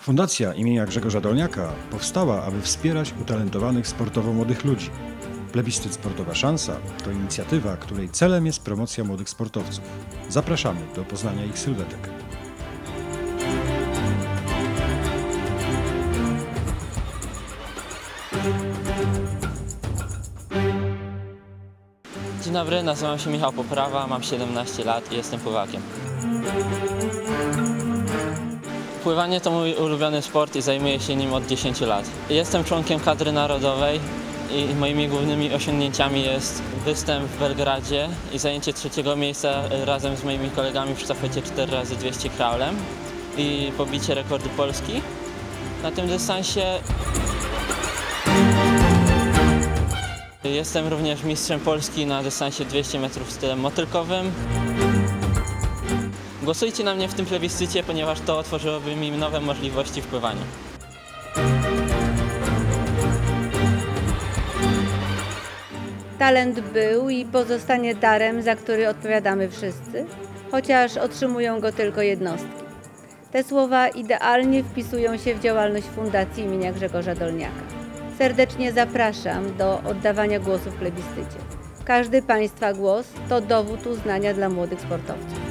Fundacja imienia Grzegorza Dolniaka powstała, aby wspierać utalentowanych sportowo młodych ludzi. Plebiscyt Sportowa Szansa to inicjatywa, której celem jest promocja młodych sportowców. Zapraszamy do poznania ich sylwetek. Dzień dobry, nazywam się Michał Poprawa, mam 17 lat i jestem pływakiem. Pływanie to mój ulubiony sport i zajmuję się nim od 10 lat. Jestem członkiem kadry narodowej i moimi głównymi osiągnięciami jest występ w Belgradzie i zajęcie trzeciego miejsca razem z moimi kolegami w sztafecie 4x200 kraulem i pobicie rekordu Polski. Na tym dystansie Jestem również mistrzem Polski na dystansie 200 metrów stylem motylkowym. Głosujcie na mnie w tym plebiscycie, ponieważ to otworzyłoby mi nowe możliwości w pływaniu. Talent był i pozostanie darem, za który odpowiadamy wszyscy, chociaż otrzymują go tylko jednostki. Te słowa idealnie wpisują się w działalność Fundacji imienia Grzegorza Dolniaka. Serdecznie zapraszam do oddawania głosu w plebiscycie. Każdy Państwa głos to dowód uznania dla młodych sportowców.